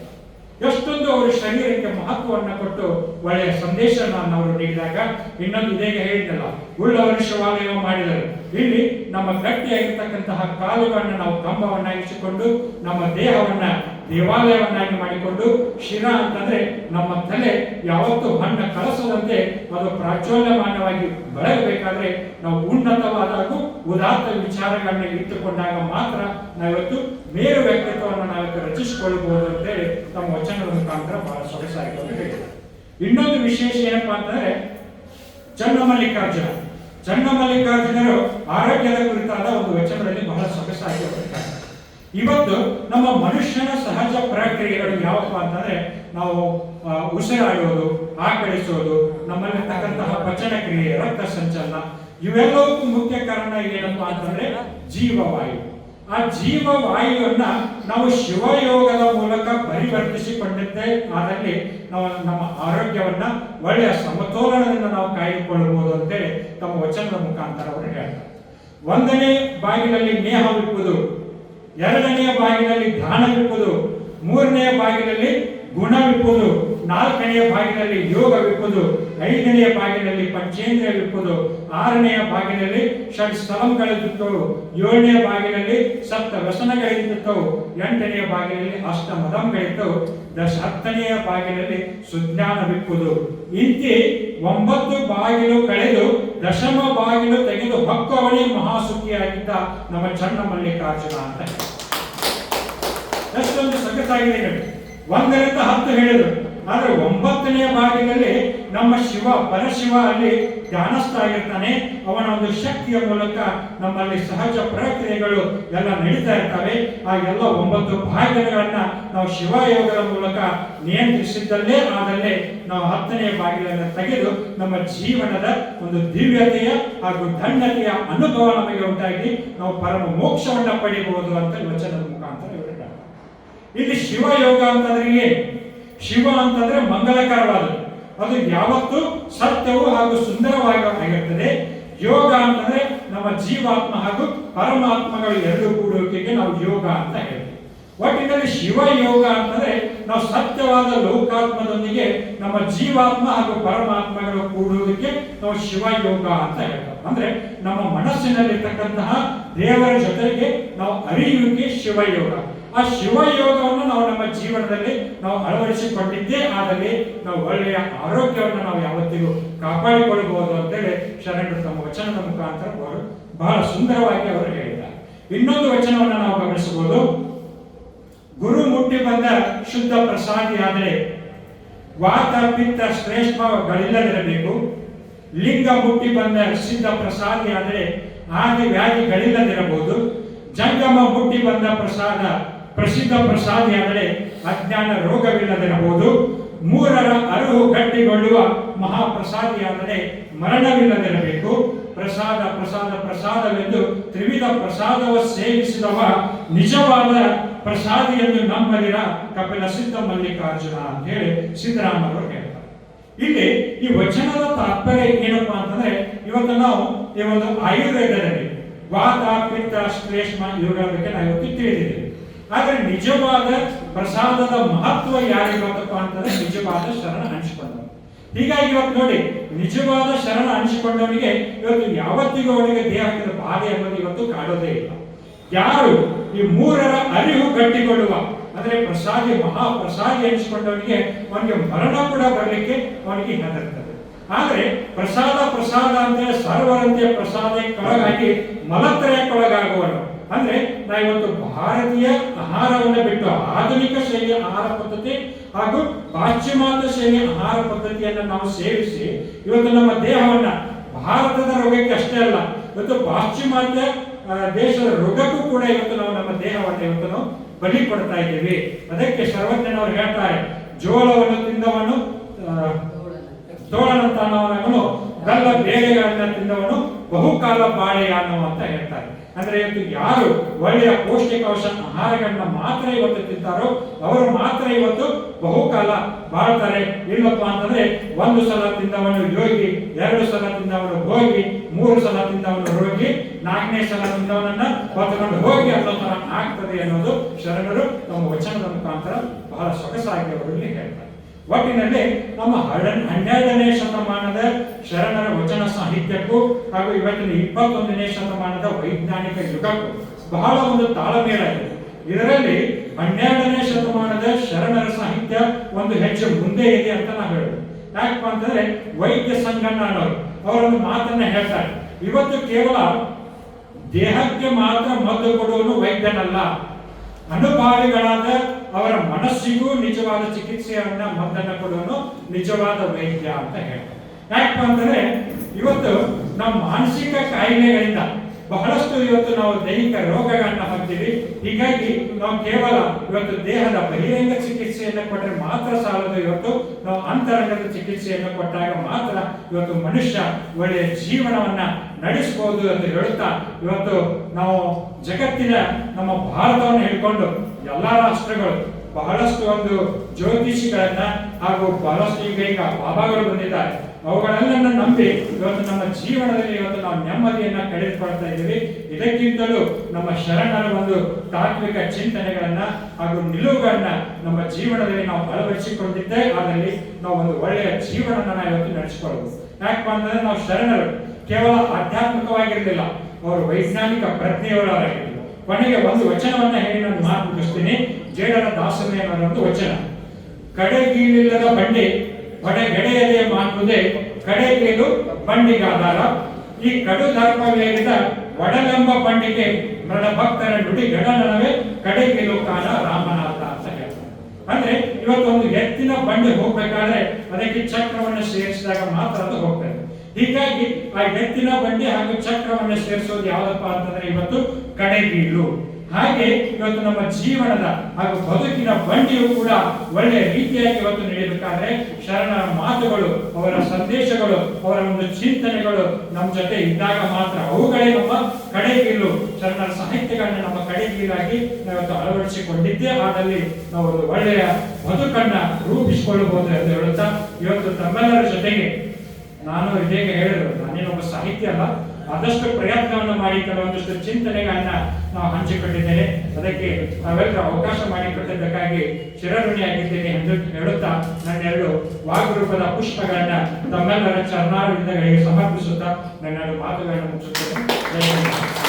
ಎಷ್ಟೊಂದು ಅವರು ಶರೀರಕ್ಕೆ ಮಹತ್ವವನ್ನು ಕೊಟ್ಟು ಒಳ್ಳೆಯ ಸಂದೇಶವನ್ನು ಅವರು ನೀಡಿದಾಗ ಇನ್ನೊಂದು ಇದೇಗ ಹೇಳಿದ್ದಲ್ಲ ಉಳ್ಳವರು ಶಿವಾಲಯ ಮಾಡಿದರು. ಇಲ್ಲಿ ನಮ್ಮ ಗಟ್ಟಿಯಾಗಿರ್ತಕ್ಕಂತಹ ಕಾಲುಗಳನ್ನು ನಾವು ಕಂಬವನ್ನಾಗಿಸಿಕೊಂಡು, ನಮ್ಮ ದೇಹವನ್ನ ದೇವಾಲಯವನ್ನಾಗಿ ಮಾಡಿಕೊಂಡು, ಶಿರ ಅಂತಂದ್ರೆ ನಮ್ಮ ತಲೆ ಯಾವತ್ತೂ ಬಣ್ಣ ಕಲಸದಂತೆ ಅದು ಪ್ರಾಚೋಲ್ಯಮಾನವಾಗಿ ಬೆಳಗಬೇಕಾದ್ರೆ ನಾವು ಉನ್ನತವಾದಾಗೂ ಉದಾತ್ತ ವಿಚಾರಗಳನ್ನ ಇಟ್ಟುಕೊಂಡಾಗ ಮಾತ್ರ ನಾವಿವತ್ತು ಮೇರು ವ್ಯಕ್ತಿತ್ವವನ್ನು ನಾವಿವತ್ತು ರಚಿಸಿಕೊಳ್ಳಬಹುದು ಅಂತೇಳಿ ನಮ್ಮ ವಚನದ ಮುಖಾಂತರ ಬಹಳ ಸೊಗಸಾಗಿ ಇನ್ನೊಂದು ವಿಶೇಷ ಏನಪ್ಪಾ ಅಂತಂದ್ರೆ ಚನ್ನಮಲ್ಲಿಕಾರ್ಜುನ ಚನ್ನಮಲ್ಲಿಕಾರ್ಜುನರು ಆರೋಗ್ಯದ ಕುರಿತಾದ ಒಂದು ವಚನದಲ್ಲಿ ಬಹಳ ಸೊಗಸಾಗಿ ಇವತ್ತು ನಮ್ಮ ಮನುಷ್ಯನ ಸಹಜ ಪ್ರಕ್ರಿಯೆಗಳು ಯಾವಪ್ಪ ಅಂತಂದ್ರೆ ನಾವು ಉಸಿರಾಡುವುದು ಆಕಳಿಸೋದು ನಮ್ಮಲ್ಲಿರ್ತಕ್ಕಂತಹ ಪಚನ ಕ್ರಿಯೆ, ರಕ್ತ ಸಂಚಲನ ಇವೆಲ್ಲವಕ್ಕೂ ಮುಖ್ಯ ಕಾರಣ ಏನಪ್ಪಾ ಅಂತಂದ್ರೆ ಜೀವವಾಯು. ಆ ಜೀವ ವಾಯುವನ್ನ ನಾವು ಶಿವಯೋಗದ ಮೂಲಕ ಪರಿವರ್ತಿಸಿಕೊಂಡಿದ್ದೆ. ಆದಲ್ಲಿ ನಾವು ನಮ್ಮ ಆರೋಗ್ಯವನ್ನ ಒಳ್ಳೆಯ ಸಮತೋಲನದಿಂದ ನಾವು ಕಾಯ್ದುಕೊಳ್ಳಬಹುದು ಅಂತೇಳಿ ತಮ್ಮ ವಚನದ ಮುಖಾಂತರ ಅವರು ಹೇಳ್ತಾರೆ. ಒಂದನೇ ಬಾಗಿಲಲ್ಲಿ ನೇಹವಿಪ್ಪುದು ಎರಡನೆಯ ಬಾಗಿಲಲ್ಲಿ ಧ್ಯಾನವಿಪ್ಪುದು ಮೂರನೆಯ ಬಾಗಿಲಲ್ಲಿ ಗುಣವಿಪ್ಪುದು ನಾಲ್ಕನೆಯ ಬಾಗಿಲಲ್ಲಿ ಯೋಗವಿಪ್ಪುದು ಐದನೆಯ ಬಾಗಿಲಲ್ಲಿ ಪಂಚೇಂದ್ರಿಯವಿಪ್ಪುದು ಆರನೆಯ ಬಾಗಿಲಲ್ಲಿ ಷಡ್ ಸ್ಥಳಗಳಿರುತ್ತವು ಏಳನೆಯ ಬಾಗಿಲಲ್ಲಿ ಸಪ್ತ ವ್ಯಸನಗಳಿರುತ್ತವು ಎಂಟನೆಯ ಬಾಗಿಲಲ್ಲಿ ಅಷ್ಟ ಮದಂಗಳಿರ್ತವು ದಶ ಹತ್ತನೆಯ ಬಾಗಿಲಲ್ಲಿ ಸುಜ್ಞಾನವಿಪ್ಪುದು ಇಂತಿ ಒಂಬತ್ತು ಬಾಗಿಲು ಕಳೆದು ದಶಮ ಬಾಗಿಲು ತೆಗೆದು ಭಕ್ತವಳಿ ಮಹಾಸುಖಿಯಾಗಿದ್ದ ನಮ್ಮ ಚನ್ನ ಮಲ್ಲಿಕಾರ್ಜುನ ಅಂತ. ಎಷ್ಟೊಂದು ಸಖತ್ತಾಗಿದೆ ಒಂದರಿಂದ ಹತ್ತು ಹೇಳಿದ್ರು. ಆದ್ರೆ ಒಂಬತ್ತನೆಯ ಭಾಗದಲ್ಲಿ ನಮ್ಮ ಶಿವ ಪರಶಿವ ಅಲ್ಲಿ ಧ್ಯಾನಸ್ಥ ಇರ್ತಾನೆ ಅವನ ಒಂದು ಶಕ್ತಿಯ ಮೂಲಕ ನಮ್ಮಲ್ಲಿ ಸಹಜ ಪ್ರಕ್ರಿಯೆಗಳು ಎಲ್ಲ ನಡೀತಾ ಇರ್ತವೆ. ಆ ಎಲ್ಲ ಒಂಬತ್ತು ಭಾಗಗಳನ್ನ ನಾವು ಶಿವಯೋಗದ ಮೂಲಕ ನಿಯಂತ್ರಿಸಿದ್ದಲ್ಲೇ ಆದಲ್ಲೇ ನಾವು ಹತ್ತನೆಯ ಬಾಗಿಲನ್ನು ತೆಗೆದು ನಮ್ಮ ಜೀವನದ ಒಂದು ದಿವ್ಯತೆಯ ಹಾಗೂ ಧನ್ಯತೆಯ ಅನುಭವ ನಮಗೆ ಉಂಟಾಗಿ ನಾವು ಪರಮ ಮೋಕ್ಷವನ್ನ ಪಡೆಯಬಹುದು ಅಂತ ವಚನದ ಮುಖಾಂತರ. ಇಲ್ಲಿ ಶಿವಯೋಗ ಅಂತಂದ್ರೆ ಏನು? ಶಿವ ಅಂತಂದ್ರೆ ಮಂಗಲಕರವಾದದ್ದು ಅದು ಯಾವತ್ತು ಸತ್ಯವು ಹಾಗೂ ಸುಂದರವಾಗಿ ಆಗಿರ್ತದೆ ಯೋಗ ಅಂತಂದ್ರೆ ನಮ್ಮ ಜೀವಾತ್ಮ ಹಾಗೂ ಪರಮಾತ್ಮಗಳು ಎರಡು ಕೂಡುವಿಕೆಗೆ ನಾವು ಯೋಗ ಅಂತ ಹೇಳ್ತೀವಿ. ಒಟ್ಟಿನಲ್ಲಿ ಶಿವ ಯೋಗ ಅಂತಂದ್ರೆ ನಾವು ಸತ್ಯವಾದ ಲೋಕಾತ್ಮದೊಂದಿಗೆ ನಮ್ಮ ಜೀವಾತ್ಮ ಹಾಗೂ ಪರಮಾತ್ಮಗಳು ಕೂಡುವುದಕ್ಕೆ ನಾವು ಶಿವ ಯೋಗ ಅಂತ ಹೇಳ್ತಾರೆ ಅಂದ್ರೆ ನಮ್ಮ ಮನಸ್ಸಿನಲ್ಲಿರ್ತಕ್ಕಂತಹ ದೇವರ ಜೊತೆಗೆ ನಾವು ಅರಿಯುವಿಕೆ ಶಿವಯೋಗ ಆ ಶಿವಯೋಗವನ್ನು ನಾವು ನಮ್ಮ ಜೀವನದಲ್ಲಿ ನಾವು ಅಳವಡಿಸಿಕೊಂಡಿದ್ದೇ ಆದಲ್ಲಿ ನಾವು ಒಳ್ಳೆಯ ಆರೋಗ್ಯವನ್ನು ನಾವು ಯಾವತ್ತಿಗೂ ಕಾಪಾಡಿಕೊಳ್ಳಬಹುದು ಅಂತೇಳಿ ಶರಣರು ತಮ್ಮ ವಚನದ ಮುಖಾಂತರ ಅವರು ಬಹಳ ಸುಂದರವಾಗಿ ಅವರು ಹೇಳಿದ್ದಾರೆ. ಇನ್ನೊಂದು ವಚನವನ್ನು ನಾವು ಗಮನಿಸಬಹುದು. ಗುರು ಮುಟ್ಟಿ ಬಂದ ಶುದ್ಧ ಪ್ರಸಾದಿಯಾದರೆ ವಾತ ಪಿತ್ತ ಶ್ರೇಷ್ಠಗಳಿಲ್ಲದಿರಬೇಕು ಲಿಂಗ ಮುಟ್ಟಿ ಬಂದ ಸಿದ್ಧ ಪ್ರಸಾದಿಯಾದರೆ ಆದಿ ವ್ಯಾಧಿಗಳಿಲ್ಲದಿರಬಹುದು ಜಂಗಮ ಮುಟ್ಟಿ ಬಂದ ಪ್ರಸಾದ ಪ್ರಸಿದ್ಧ ಪ್ರಸಾದಿಯಾದರೆ ಅಜ್ಞಾನ ರೋಗವಿಲ್ಲದಿರಬಹುದು. ಮೂರರ ಅರಿವು ಗಟ್ಟಿಗೊಳ್ಳುವ ಮಹಾಪ್ರಸಾದಿಯಾದರೆ ಮರಣವಿಲ್ಲದಿರಬೇಕು. ಪ್ರಸಾದ ಪ್ರಸಾದ, ಪ್ರಸಾದವೆಂದು ತ್ರಿವಿಧ ಪ್ರಸಾದವ ಸೇವಿಸಿದವ ನಿಜವಾದ ಪ್ರಸಾದಿ ಎಂದು ನಂಬಲಿರ ಕಪಿಲ ಸಿದ್ಧ ಮಲ್ಲಿಕಾರ್ಜುನ ಅಂತ ಹೇಳಿ ಸಿದ್ದರಾಮರು ಹೇಳ್ತಾರೆ. ಇಲ್ಲಿ ಈ ವಚನದ ತಾತ್ಪರ್ಯ ಏನಪ್ಪಾ ಅಂತಂದ್ರೆ, ಇವತ್ತು ನಾವು ಈ ಒಂದು ಆಯುರ್ವೇದದಲ್ಲಿ ವಾತ ಪಿತ್ತ ಶ್ಲೇಷ್ಮ ಇವುಗಳ ಬಗ್ಗೆ ನಾವು ಇವತ್ತು ತಿಳಿದಿದ್ದೇವೆ. ಆದ್ರೆ ನಿಜವಾದ ಪ್ರಸಾದದ ಮಹತ್ವ ಯಾರಿಗೆ ಗೊತ್ತಪ್ಪ ಅಂತಂದ್ರೆ ನಿಜವಾದ ಶರಣ ಹಂಚಿಕೊಂಡವರು. ಹೀಗಾಗಿ ಇವತ್ತು ನೋಡಿ, ನಿಜವಾದ ಶರಣ ಹಂಚಿಕೊಂಡವನಿಗೆ ಇವತ್ತು ಯಾವತ್ತಿಗೂ ಅವರಿಗೆ ದೇಹದ ಬಾಧೆ ಅನ್ನೋದು ಇವತ್ತು ಕಾಡೋದೇ ಇಲ್ಲ. ಯಾರು ಈ ಮೂರರ ಅರಿವು ಕಟ್ಟಿಕೊಳ್ಳುವ ಅಂದ್ರೆ ಪ್ರಸಾದಿ, ಮಹಾಪ್ರಸಾದಿ ಎನಿಸಿಕೊಂಡವನಿಗೆ ಅವನಿಗೆ ಮರಣ ಕೂಡ ಬರಲಿಕ್ಕೆ ಅವನಿಗೆ ಹೆದರ್ತದೆ. ಆದರೆ ಪ್ರಸಾದ ಪ್ರಸಾದ ಅಂದ್ರೆ ಸರ್ವರಂತೆ ಪ್ರಸಾದಕ್ಕೊಳಗಾಗಿ ಮಲತ್ರಯಕ್ಕೊಳಗಾಗುವನು ಅಂದ್ರೆ ನಾ ಇವತ್ತು ಭಾರತೀಯ ಆಹಾರವನ್ನು ಬಿಟ್ಟು ಆಧುನಿಕ ಶೈಲಿಯ ಆಹಾರ ಪದ್ಧತಿ ಹಾಗೂ ಪಾಶ್ಚಿಮಾತ್ಯ ಶೈಲಿಯ ಆಹಾರ ಪದ್ಧತಿಯನ್ನು ನಾವು ಸೇವಿಸಿ ಇವತ್ತು ನಮ್ಮ ದೇಹವನ್ನ ಭಾರತದ ರೋಗಕ್ಕೆ ಅಷ್ಟೇ ಅಲ್ಲ, ಇವತ್ತು ಪಾಶ್ಚಿಮಾತ್ಯ ದೇಶದ ರೋಗಕ್ಕೂ ಕೂಡ ಇವತ್ತು ನಾವು ನಮ್ಮ ದೇಹವನ್ನು ಇವತ್ತು ನಾವು ಬಲಿ ಕೊಡ್ತಾ ಇದ್ದೀವಿ. ಅದಕ್ಕೆ ಸರ್ವಜ್ಞನವರು ಹೇಳ್ತಾರೆ, ಜೋಳವನ್ನು ತಿಂದವನು ತೋಳನಂತ ತೋಳನಂತನವನು ಗಲ್ಲ ಬೇಳೆಗಳನ್ನ ತಿಂದವನು ಬಹುಕಾಲ ಬಾಳೆಯಾನು ಅಂತ ಹೇಳ್ತಾರೆ. ಅಂದ್ರೆ ಇವತ್ತು ಯಾರು ಒಳ್ಳೆಯ ಪೌಷ್ಟಿಕಾಂಶ ಆಹಾರಗಳನ್ನ ಮಾತ್ರ ಇವತ್ತು ತಿಂತಾರೋ ಅವರು ಮಾತ್ರ ಇವತ್ತು ಬಹುಕಾಲ ಬಾಳ್ತಾರೆ. ಇಲ್ಲಪ್ಪ ಅಂತಂದ್ರೆ ಒಂದು ಸಲ ತಿಂದವನು ಯೋಗಿ, ಎರಡು ಸಲ ತಿಂದವನು ಹೋಗಿ ಮೂರು ಸಲ ತಿಂದವನು ರೋಗಿ, ನಾಲ್ಕನೇ ಸಲ ತಿಂದವನನ್ನ ಹೊತ್ತುಕೊಂಡು ಹೋಗಿ ಅನ್ನೋ ತರ ಆಗ್ತದೆ ಅನ್ನೋದು ಶರಣರು ತಮ್ಮ ವಚನದ ಮುಖಾಂತರ ಬಹಳ ಸೊಗಸಾಗಿ ಅವರು ಇಲ್ಲಿ ಹೇಳ್ತಾರೆ. ಒಟ್ಟಿನಲ್ಲಿ ನಮ್ಮ ಹನ್ನೆರಡನೇ ಶತಮಾನದ ಶರಣರ ವಚನ ಸಾಹಿತ್ಯಕ್ಕೂ ಹಾಗೂ ಇವತ್ತಿನ ಇಪ್ಪತ್ತೊಂದನೇ ಶತಮಾನದ ವೈಜ್ಞಾನಿಕ ಯುಗಕ್ಕೂ ಬಹಳ ಒಂದು ತಾಳಮೇಲಾಗಿದೆ. ಇದೆ ಇದರಲ್ಲಿ ಹನ್ನೆರಡನೇ ಶತಮಾನದ ಶರಣರ ಸಾಹಿತ್ಯ ಒಂದು ಹೆಜ್ಜೆ ಮುಂದೆ ಇದೆ ಅಂತ ನಾವು ಹೇಳೋದು. ಯಾಕಪ್ಪ ಅಂತಂದ್ರೆ ವೈದ್ಯ ಸಂಗಣ್ಣ ಅನ್ನೋರು, ಅವರೊಂದು ಮಾತನ್ನ ಹೇಳ್ತಾರೆ. ಇವತ್ತು ಕೇವಲ ದೇಹಕ್ಕೆ ಮಾತ್ರ ಮದ್ದು ಕೊಡುವನು ವೈದ್ಯನಲ್ಲ. ಅನುಭಾವಿಗಳಾದ ಅವರ ಮನಸ್ಸಿಗೂ ನಿಜವಾದ ಚಿಕಿತ್ಸೆಯನ್ನ ಮದ್ದನ್ನು ಕೊಡೋನು ನಿಜವಾದ ವೈದ್ಯ ಅಂತ ಹೇಳ್ತಾರೆ. ಯಾಕಪ್ಪ ಅಂತಂದ್ರೆ ಇವತ್ತು ನಮ್ಮ ಮಾನಸಿಕ ಕಾಯಿಲೆಗಳಿಂದ ಬಹಳಷ್ಟು ಇವತ್ತು ನಾವು ದೈಹಿಕ ರೋಗಗಳನ್ನ ಹೊಂದಿವಿ. ಹೀಗಾಗಿ ನಾವು ಕೇವಲ ಇವತ್ತು ದೇಹದ ಬಹಿರಂಗ ಚಿಕಿತ್ಸೆಯನ್ನು ಕೊಟ್ಟರೆ ಮಾತ್ರ ಸಾಲದು. ಇವತ್ತು ನಾವು ಅಂತರಂಗದ ಚಿಕಿತ್ಸೆಯನ್ನು ಕೊಟ್ಟಾಗ ಮಾತ್ರ ಇವತ್ತು ಮನುಷ್ಯ ಒಳ್ಳೆಯ ಜೀವನವನ್ನ ನಡೆಸಬಹುದು ಅಂತ ಹೇಳುತ್ತಾ, ಇವತ್ತು ನಾವು ಜಗತ್ತಿನ ನಮ್ಮ ಭಾರತವನ್ನು ಹಿಡ್ಕೊಂಡು ಎಲ್ಲಾ ರಾಷ್ಟ್ರಗಳು ಬಹಳಷ್ಟು ಒಂದು ಜ್ಯೋತಿಷಿಗಳನ್ನ ಹಾಗೂ ಬಹಳಷ್ಟು ಈಗ ಬಾಬಾಗಳು ಬಂದಿದ್ದಾರೆ. ಅವುಗಳೆಲ್ಲ ನಂಬಿ ಇವತ್ತು ನಮ್ಮ ಜೀವನದಲ್ಲಿ ಇವತ್ತು ನಾವು ನೆಮ್ಮದಿಯನ್ನ ಕಳೆದುಕೊಳ್ತಾ ಇದ್ದೀವಿ. ಇದಕ್ಕಿಂತಲೂ ನಮ್ಮ ಶರಣರ ಒಂದು ತಾತ್ವಿಕ ಚಿಂತನೆಗಳನ್ನ ಹಾಗೂ ನಿಲುವುಗಳನ್ನ ನಮ್ಮ ಜೀವನದಲ್ಲಿ ನಾವು ಅಳವಡಿಸಿಕೊಂಡಿದ್ದೇ. ಅದರಲ್ಲಿ ನಾವು ಒಂದು ಒಳ್ಳೆಯ ಜೀವನವನ್ನ ಇವತ್ತು ನಡೆಸಿಕೊಳ್ಳಬಹುದು ಯಾಕಪ್ಪ ಅಂತಂದ್ರೆ ನಾವು ಶರಣರು. ಕೇವಲ ಆಧ್ಯಾತ್ಮಿಕವಾಗಿರಲಿಲ್ಲ. ಅವರು ವೈಜ್ಞಾನಿಕ ಪ್ರಜ್ಞೆಯವರಾಗಿದ್ದರು ಕೊನೆಗೆ ಒಂದು ವಚನವನ್ನ ಹೇಳಿ ನಾನು ಮಾತು ಮುಗಿಸ್ತೀನಿ ಜೇಡರ ದಾಸನೇ ಒಂದು ವಚನ. ಕಡೆಗೀಳಿಲ್ಲದ ಬಂಡಿ ಹೊಡೆಗೆಡೆಯದೆ ಕಡೆ ಕಡೆಗೀಳು ಬಂಡಿಗಾಧಾರ ಈ ಕಡು ದರ್ಪವೇರಿದ ಒಡಲೆಂಬ ಬಂಡಿಗೆ ಮೃಡ ಭಕ್ತರ ನುಡಿ ಗಡನವೇ ಕಡೆಗೀಳು ಕಾಲ ರಾಮನಾಥ ಅಂತ ಹೇಳ್ತಾರೆ. ಅಂದ್ರೆ ಇವತ್ತು ಒಂದು ಎತ್ತಿನ ಬಂಡಿ ಹೋಗ್ಬೇಕಾದ್ರೆ ಅದಕ್ಕೆ ಚಕ್ರವನ್ನು ಸೇರಿಸಿದಾಗ ಮಾತ್ರ ಅದು ಹೋಗ್ತದೆ. ಹೀಗಾಗಿ ಆ ಎತ್ತಿನ ಬಂಡಿ ಹಾಗೂ ಚಕ್ರವನ್ನು ಸೇರಿಸೋದು ಯಾವುದಪ್ಪ ಅಂತಂದ್ರೆ ಇವತ್ತು ಕಡೆಗೀಳು ಹಾಗೆ ಇವತ್ತು ನಮ್ಮ ಜೀವನದ ಹಾಗೂ ಬದುಕಿನ ಬಂಡಿಯು ಕೂಡ ಒಳ್ಳೆಯ ರೀತಿಯಾಗಿ ಇವತ್ತು ನಡೆಯಬೇಕಾದ್ರೆ ಶರಣರ ಮಾತುಗಳು, ಅವರ ಸಂದೇಶಗಳು, ಅವರ ಒಂದು ಚಿಂತನೆಗಳು ನಮ್ಮ ಜೊತೆ ಇದ್ದಾಗ ಮಾತ್ರ ಅವುಗಳೇ ನಮ್ಮ ಕಡೆಗೀಲು ಶರಣರ ಸಾಹಿತ್ಯಗಳನ್ನ ನಮ್ಮ ಕಡೆಗೀಲಾಗಿ ನಾವು ಇವತ್ತು ಅಳವಡಿಸಿಕೊಂಡಿದ್ದೇ. ಆದಲ್ಲಿ ನಾವು ಒಂದು ಒಳ್ಳೆಯ ಬದುಕನ್ನ ರೂಪಿಸಿಕೊಳ್ಳಬಹುದು ಎಂದು ಹೇಳುತ್ತಾ, ಇವತ್ತು ತಮ್ಮೆಲ್ಲರ ಜೊತೆಗೆ ನಾನು ಹೇಗೆ ಹೇಳಿದ್ರು ನಾನೇನೊಬ್ಬ ಸಾಹಿತ್ಯ ಅಲ್ಲ, ಆದಷ್ಟು ಪ್ರಯತ್ನವನ್ನು ಮಾಡಿ ಕೆಲವೊಂದಷ್ಟು ಚಿಂತನೆಗಳನ್ನ ನಾವು ಹಂಚಿಕೊಂಡಿದ್ದೇನೆ ಅದಕ್ಕೆ ನಾವೆಲ್ಲರೂ ಅವಕಾಶ ಮಾಡಿಕೊಟ್ಟಿದ್ದಕ್ಕಾಗಿ ಚಿರಋಣಿಯಾಗಿದ್ದೇನೆ ಎಂದು ಹೇಳುತ್ತಾ ನನ್ನೆರಡು ವಾಗ್ರೂಪದ ಪುಷ್ಪಗಳನ್ನ ತಮ್ಮೆಲ್ಲರ ಚರಣಾರವಿಂದಗಳಿಗೆ ಸಮರ್ಪಿಸುತ್ತಾ ನನ್ನೆರಡು ಮಾತುಗಳನ್ನು ಮುಚ್ಚುತ್ತೇನೆ.